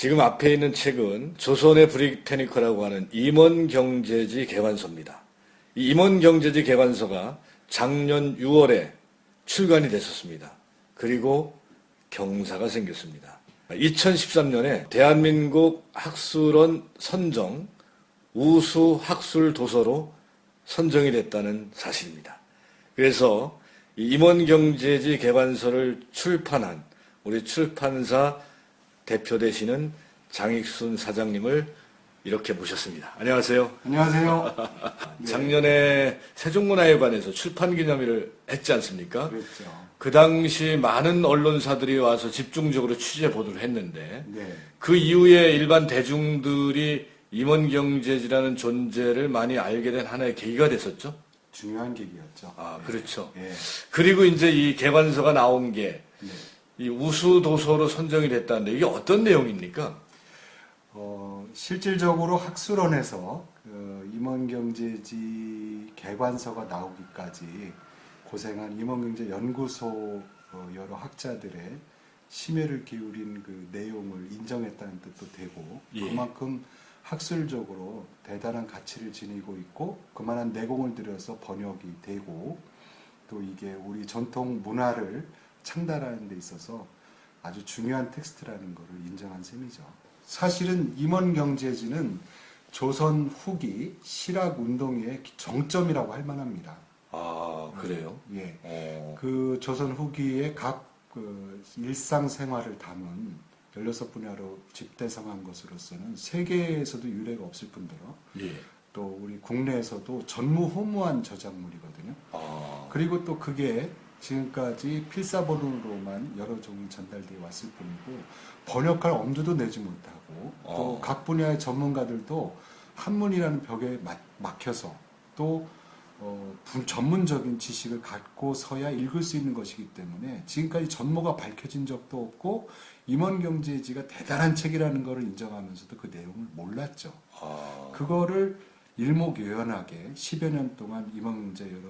지금 앞에 있는 책은 조선의 브리테니커라고 하는 임원경제지 개관서입니다. 이 임원경제지 개관서가 작년 6월에 출간이 됐었습니다. 그리고 경사가 생겼습니다. 2013년에 대한민국 학술원 선정 우수 학술 도서로 선정이 됐다는 사실입니다. 그래서 이 임원경제지 개관서를 출판한 우리 출판사 대표 되시는 장익순 사장님을 이렇게 모셨습니다. 안녕하세요. 안녕하세요. 네, 작년에 세종문화회관에서 출판 기념회를 했지 않습니까? 그랬죠. 그 당시 많은 언론사들이 와서 집중적으로 취재 보도를 했는데 네. 그 이후에 일반 대중들이 임원경제지라는 존재를 많이 알게 된 하나의 계기가 됐었죠. 중요한 계기였죠. 아, 네. 그렇죠. 예. 그리고 이제 이 개관서가 나온 게 이 네. 우수 도서로 선정이 됐다는데 이게 어떤 내용입니까? 어, 실질적으로 학술원에서 그 임원경제지 개관서가 나오기까지 고생한 임원경제연구소 어, 여러 학자들의 심혈을 기울인 그 내용을 인정했다는 뜻도 되고 예. 그만큼 학술적으로 대단한 가치를 지니고 있고 그만한 내공을 들여서 번역이 되고 또 이게 우리 전통 문화를 창달하는 데 있어서 아주 중요한 텍스트라는 것을 인정한 셈이죠. 사실은 임원경제지는 조선 후기 실학 운동의 정점이라고 할 만합니다. 아 그래요? 예. 어, 그 조선 후기의 각그 일상생활을 담은 16분야로 집대성한 것으로서는 세계에서도 유례가 없을 뿐더러 예. 또 우리 국내에서도 전무후무한 저작물이거든요. 아, 그리고 또 그게 지금까지 필사본으로만 여러 종이 전달되어 왔을 뿐이고 번역할 엄두도 내지 못하고 또 어. 각 분야의 전문가들도 한문이라는 벽에 막- 막혀서 또 어, 분- 전문적인 지식을 갖고 서야 읽을 수 있는 것이기 때문에 지금까지 전모가 밝혀진 적도 없고 임원경제지가 대단한 책이라는 것을 인정하면서도 그 내용을 몰랐죠. 아, 그거를 일목요연하게 10여 년 동안 임원경제 여러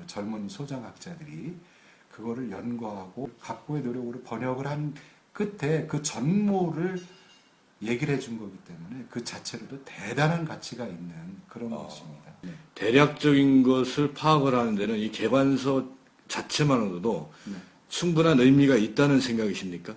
그 젊은 소장학자들이 그거를 연구하고 각고의 노력으로 번역을 한 끝에 그 전모를 얘기를 해준 거기 때문에 그 자체로도 대단한 가치가 있는 그런 어. 것입니다. 네. 대략적인 것을 파악을 하는 데는 이 개관서 자체만으로도 네. 충분한 의미가 있다는 생각이십니까?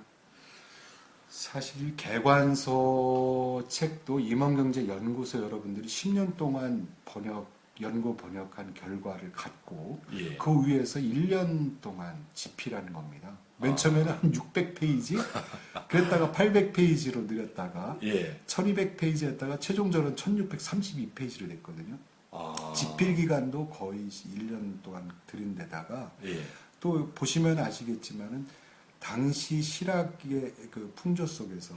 사실 개관서 책도 임원경제연구소 여러분들이 10년 동안 번역 연구 번역한 결과를 갖고 예. 그 위에서 1년 동안 집필하는 겁니다. 맨 처음에는 한 600페이지, 그랬다가 800페이지로 늘렸다가 예. 1200페이지였다가 최종적으로는 1632페이지로 됐거든요. 아, 집필 기간도 거의 1년 동안 들인 데다가 예. 또 보시면 아시겠지만은 당시 실학의 그 풍조 속에서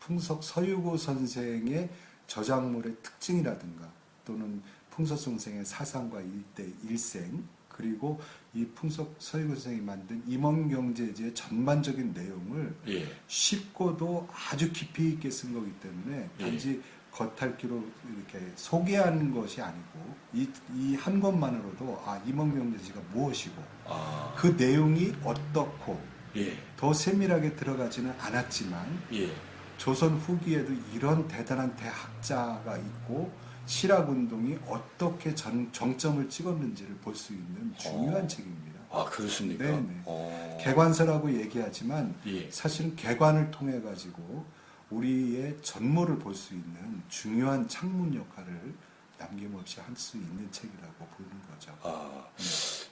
풍석 서유고 선생의 저작물의 특징이라든가 또는 풍석 선생의 사상과 일대 일생 그리고 이 풍석 서유고 선생이 만든 임원경제지의 전반적인 내용을 예. 쉽고도 아주 깊이 있게 쓴 거기 때문에 예. 단지 겉핥기로 이렇게 소개하는 것이 아니고 이, 이한 것만으로도 아 임원경제지가 무엇이고 아, 그 내용이 어떻고 예. 더 세밀하게 들어가지는 않았지만 예. 조선 후기에도 이런 대단한 대학자가 있고 실학운동이 어떻게 전, 정점을 찍었는지를 볼 수 있는 중요한 어. 책입니다. 아, 그렇습니까? 네네. 어. 개관서라고 얘기하지만 예. 사실은 개관을 통해 가지고 우리의 전모를 볼 수 있는 중요한 창문 역할을 남김없이 할 수 있는 책이라고 보는 거죠. 아,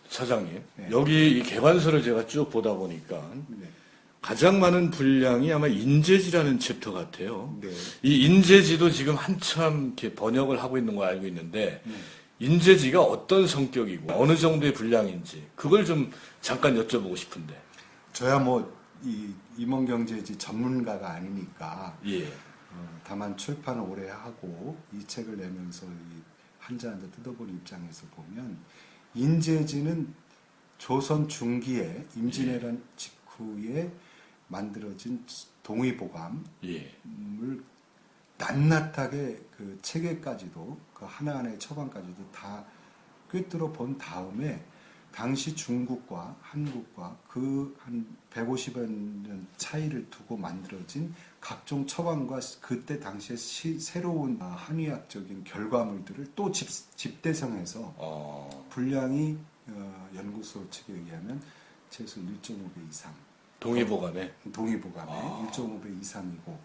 사장님. 네. 여기 이 개관서를 제가 쭉 보다 보니까 네. 가장 많은 분량이 아마 인재지라는 챕터 같아요. 네. 이 인재지도 지금 한참 이렇게 번역을 하고 있는 거 알고 있는데 네. 인재지가 어떤 성격이고 어느 정도의 분량인지 그걸 좀 잠깐 여쭤보고 싶은데. 저야 뭐이 임원경제지 전문가가 아니니까 예. 어, 다만 출판을 오래 하고 이 책을 내면서 이 한자 한자 뜯어보는 입장에서 보면 인재지는 조선 중기에 임진왜란 직후에 만들어진 동의보감을 예. 낱낱하게 그 체계까지도 그 하나하나의 처방까지도 다 꿰뚫어 본 다음에 당시 중국과 한국과 그 한 150여 년 차이를 두고 만들어진 각종 처방과 그때 당시에 시- 새로운 아, 한의학적인 결과물들을 또 집, 집대성해서 어, 분량이 어, 연구소 측에 의하면 최소 1.5배 이상 동의보감에 동의보감에 아. 1.5배 이상이고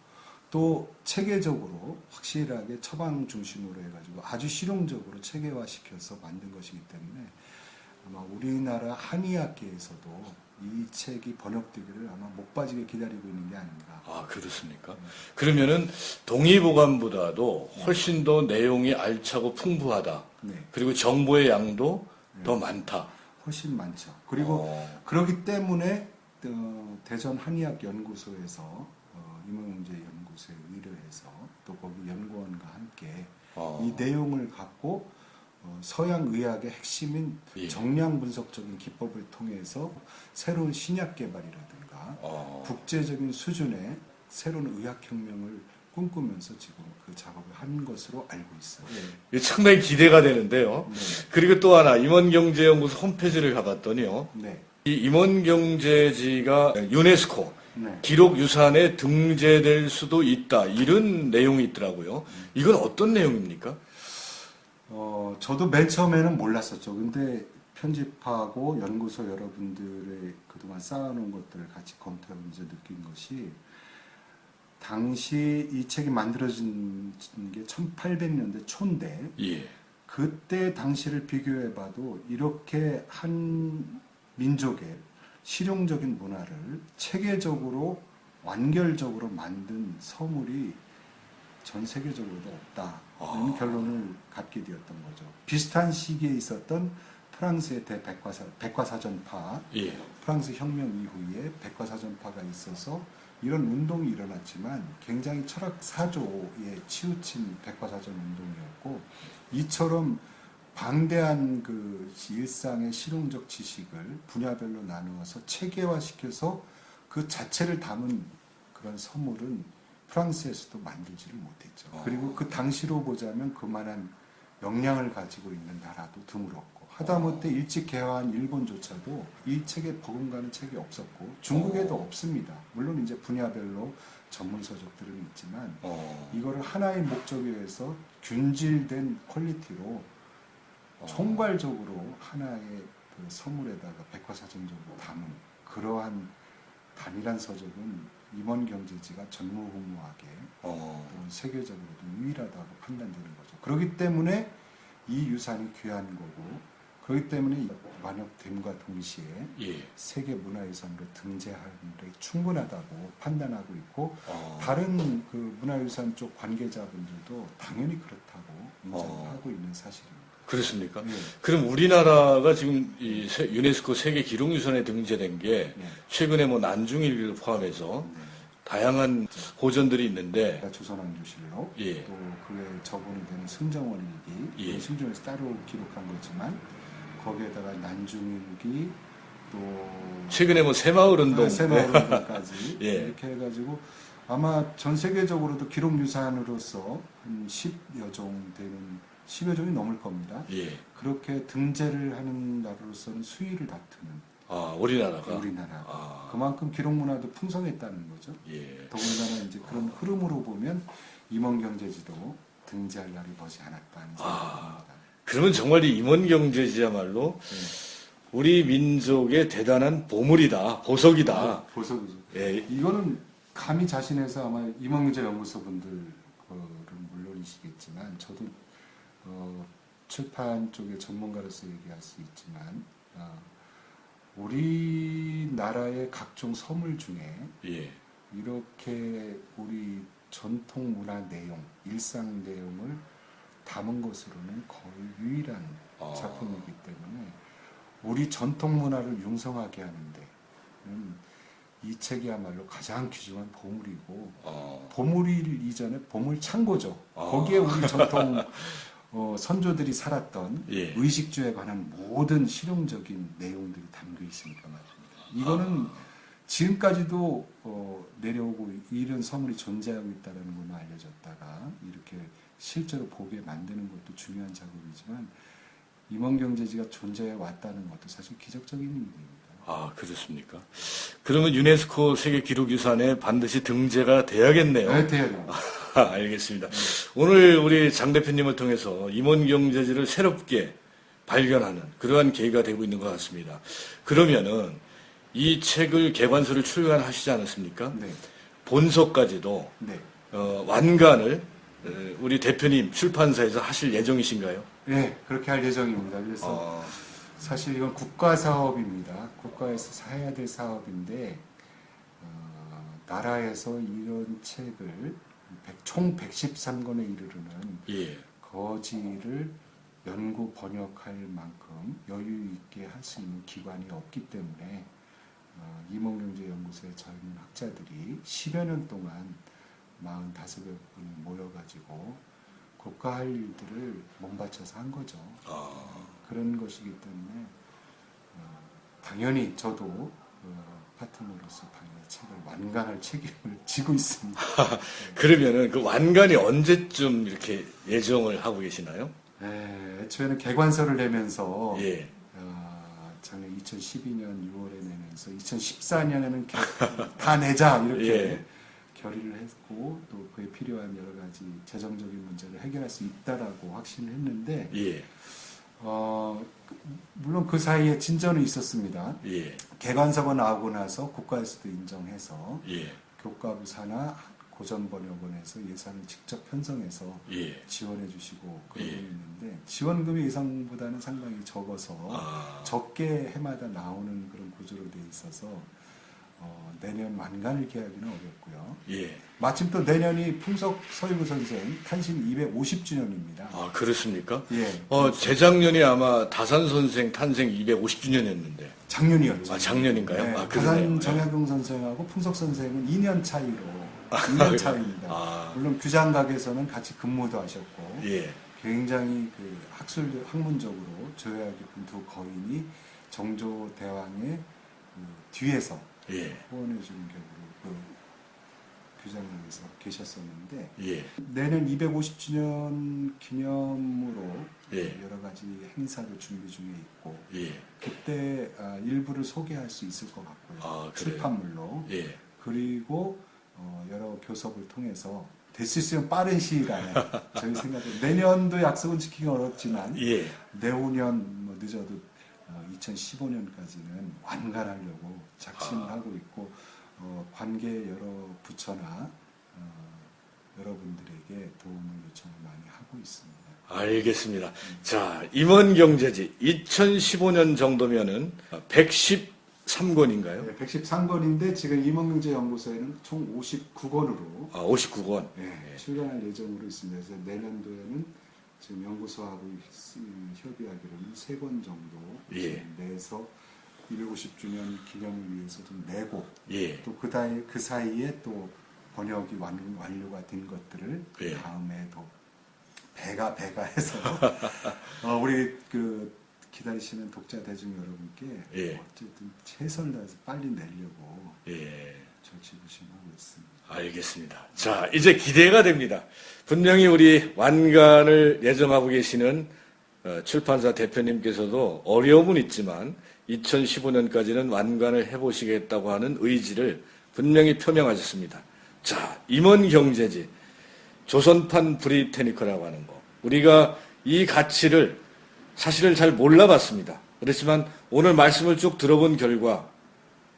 또 체계적으로 확실하게 처방 중심으로 해가지고 아주 실용적으로 체계화시켜서 만든 것이기 때문에 아마 우리나라 한의학계에서도 이 책이 번역되기를 아마 못 빠지게 기다리고 있는 게 아닌가. 아 그렇습니까? 그러면은 동의보감보다도 훨씬 더 내용이 알차고 풍부하다. 네, 그리고 정보의 양도 더 많다. 훨씬 많죠. 그리고 어, 그렇기 때문에 어, 대전 한의학 연구소에서 어, 임원영재 연구소에 의뢰해서 또 거기 연구원과 함께 어. 이 내용을 갖고 어, 서양 의학의 핵심인 예. 정량 분석적인 기법을 통해서 새로운 신약 개발이라든가 어. 국제적인 수준의 새로운 의학 혁명을 꿈꾸면서 지금 그 작업을 한 것으로 알고 있어요. 이게 상당히 기대가 되는데요. 네. 그리고 또 하나 임원경제연구소 홈페이지를 가봤더니요. 네. 이 임원경제지가 유네스코 네. 기록유산에 등재될 수도 있다. 이런 내용이 있더라고요. 이건 어떤 내용입니까? 어, 저도 맨 처음에는 몰랐었죠. 근데 편집하고 연구소 여러분들의 그동안 쌓아놓은 것들을 같이 검토하면서 느낀 것이 당시 이 책이 만들어진 게 1800년대 초인데 예. 그때 당시를 비교해봐도 이렇게 한 민족의 실용적인 문화를 체계적으로 완결적으로 만든 서물이 전 세계적으로도 없다는 아. 결론을 갖게 되었던 거죠. 비슷한 시기에 있었던 프랑스의 대백과사 백과사전파, 예. 프랑스 혁명 이후에 백과사전파가 있어서 이런 운동이 일어났지만 굉장히 철학 사조에 치우친 백과사전 운동이었고 이처럼 방대한 그 일상의 실용적 지식을 분야별로 나누어서 체계화시켜서 그 자체를 담은 그런 선물은 프랑스에서도 만들지를 못했죠. 어. 그리고 그 당시로 보자면 그만한 역량을 가지고 있는 나라도 드물었고 하다못해 일찍 개화한 일본조차도 이 책에 버금가는 책이 없었고 중국에도 어. 없습니다. 물론 이제 분야별로 전문 서적들은 있지만 어. 이거를 하나의 목적에 의해서 균질된 퀄리티로 총괄적으로 하나의 그 서물에다가 백과사전적으로 담은 그러한 단일한 서적은 임원 경제지가 전무후무하게 어. 또 세계적으로도 유일하다고 판단되는 거죠. 그렇기 때문에 이 유산이 귀한 거고 그렇기 때문에 완역됨과 동시에 예. 세계 문화유산으로 등재하는데 충분하다고 판단하고 있고 어. 다른 그 문화유산 쪽 관계자분들도 당연히 그렇다고 인정을 어. 하고 있는 사실입니다. 그렇습니까? 네. 그럼 우리나라가 지금 이 세- 유네스코 세계 기록유산에 등재된 게 네. 최근에 뭐 난중일기를 포함해서 네. 다양한 고전들이 있는데 그러니까 조선왕조 실록 예. 또 그에 적원이 되는 승정원일기 예. 승정에서 따로 기록한 거지만 거기에다가 난중일기 또 최근에 뭐 새마을운동 네, 새마을운동까지 예. 이렇게 해가지고 아마 전 세계적으로도 기록 유산으로서 한 10여 종 되는 10여 종이 넘을 겁니다. 예. 그렇게 등재를 하는 나라로서는 수위를 다투는 아 우리나라가 우리나라. 아. 그만큼 기록 문화도 풍성했다는 거죠. 예. 더군다나 이제 그런 흐름으로 보면 임원 경제지도 등재할 날이 머지 않았다는 아. 생각입니다. 그러면 정말 이 임원 경제지야말로 네. 우리 민족의 대단한 보물이다 보석이다. 보석이죠. 예. 이거는 감히 자신해서 아마 임원 경제 연구소 분들은 물론이시겠지만 저도 어, 출판 쪽의 전문가로서 얘기할 수 있지만 어, 우리나라의 각종 서물 중에 예. 이렇게 우리 전통 문화 내용, 일상 내용을 담은 것으로는 거의 유일한 아. 작품이기 때문에 우리 전통 문화를 융성하게 하는데 이 책이야말로 가장 귀중한 보물이고 어. 보물일 이전에 보물 창고죠. 아. 거기에 우리 전통 어, 선조들이 살았던 예. 의식주에 관한 모든 실용적인 내용들이 담겨 있으니까 말입니다. 이거는 지금까지도 어, 내려오고 이런 서물이 존재하고 있다는 것만 알려졌다가 이렇게 실제로 보게 만드는 것도 중요한 작업이지만 임원경제지가 존재해 왔다는 것도 사실 기적적인 일입니다. 아, 그렇습니까? 그러면 유네스코 세계 기록유산에 반드시 등재가 돼야겠네요. 네, 돼요. 아, 알겠습니다. 오늘 우리 장 대표님을 통해서 임원 경제지를 새롭게 발견하는 그러한 계기가 되고 있는 것 같습니다. 그러면은 이 책을 개관서를 출간하시지 않았습니까? 네, 본서까지도 네. 어, 완간을 어, 우리 대표님 출판사에서 하실 예정이신가요? 네, 그렇게 할 예정입니다. 그래서 어, 사실 이건 국가 사업입니다. 국가에서 해야 될 사업인데 어, 나라에서 이런 책을 백- 총 113권에 이르르는 예, 거지를 연구 번역할 만큼 여유 있게 할 수 있는 기관이 없기 때문에 어, 임원경제연구소의 젊은 학자들이 10여 년 동안 45여 분이 모여가지고 국가 할 일들을 몸바쳐서 한 거죠. 아, 그런 것이기 때문에 어, 당연히 저도 어, 파트너로서 당연히 책을 완강할 책임을 지고 있습니다. 그러면은 그 완간이 언제쯤 이렇게 예정을 하고 계시나요? 네, 애초에는 개관서를 내면서 예, 어, 작년 2012년 6월에 내면서 2014년에는 다 내자 이렇게 예. 결의를 했고 또 그에 필요한 여러 가지 재정적인 문제를 해결할 수 있다라고 확신을 했는데 예, 어, 그- 물론 그 사이에 진전은 있었습니다. 예, 개관서가 나오고 나서 국가에서도 인정해서 예, 교과부 사나 고전번역원에서 예산을 직접 편성해서 예. 지원해 주시고 그러고 예. 있는데 지원금이 예상보다는 상당히 적어서 아, 적게 해마다 나오는 그런 구조로 돼 있어서 어, 내년 완간을 기하기는 어렵고요. 예. 마침 또 내년이 풍석 서유구 선생 탄신 250주년입니다. 아, 그렇습니까? 예, 어, 재작년이 아마 다산 선생 탄생 250주년이었는데. 작년이었죠. 아, 작년인가요? 네, 아, 그러네요. 정약용 선생하고 풍석 선생은 2년 차이로 2년 그래요? 차이입니다. 아, 물론 규장각에서는 같이 근무도 하셨고 예. 굉장히 그 학술 학문적으로 조예가 깊은 두 거인이 정조 대왕의 그 뒤에서 예. 후원해 주는 격으로 그 규장각에서 계셨었는데 예. 내년 250주년 기념으로 예. 여러 가지 행사를 준비 중에 있고 예. 그때 아, 일부를 소개할 수 있을 것 같고요. 아? 출판물로 예. 그리고 어, 여러 교섭을 통해서 될 수 있으면 빠른 시일 안에 저희 생각에 내년도 약속은 지키기 어렵지만 예. 내후년 뭐 늦어도 어, 2015년까지는 완간하려고 작심을 아. 하고 있고 어, 관계 여러 부처나 어, 여러분들에게 도움을 요청을 많이 하고 있습니다. 알겠습니다. 자, 임원경제지 2015년 정도면은 113권인가요? 네, 113권인데 지금 임원경제연구소에는 총 59권으로 아, 59권. 네, 출간할 예정으로 있습니다. 그래서 내년도에는 지금 연구소하고 시- 협의하기로는 세 권 정도 예. 내서 250주년 기념을 위해서 좀 내고 예. 또그 다이 그 사이에 또 번역이 완, 완료가 된 것들을 그 예. 다음에 또 배가 배가 해서 어, 우리 그 기다리시는 독자 대중 여러분께 예. 어쨌든 최선을 다해서 빨리 내려고 예. 절치부심하고 있습니다. 알겠습니다. 자, 이제 기대가 됩니다. 분명히 우리 완간을 예정하고 계시는 어, 출판사 대표님께서도 어려움은 있지만 2015년까지는 완간을 해보시겠다고 하는 의지를 분명히 표명하셨습니다. 자, 임원 경제지, 조선판 브리테니커라고 하는 거. 우리가 이 가치를 사실은 잘 몰라봤습니다. 그렇지만 오늘 말씀을 쭉 들어본 결과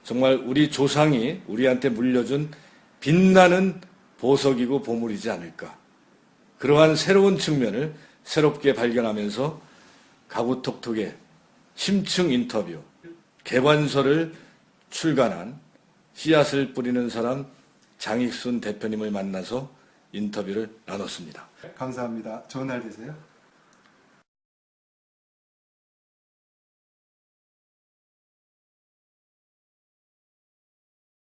정말 우리 조상이 우리한테 물려준 빛나는 보석이고 보물이지 않을까. 그러한 새로운 측면을 새롭게 발견하면서 가구톡톡의 심층 인터뷰, 개관서를 출간한 씨앗을 뿌리는 사람 장익순 대표님을 만나서 인터뷰를 나눴습니다. 감사합니다. 좋은 날 되세요.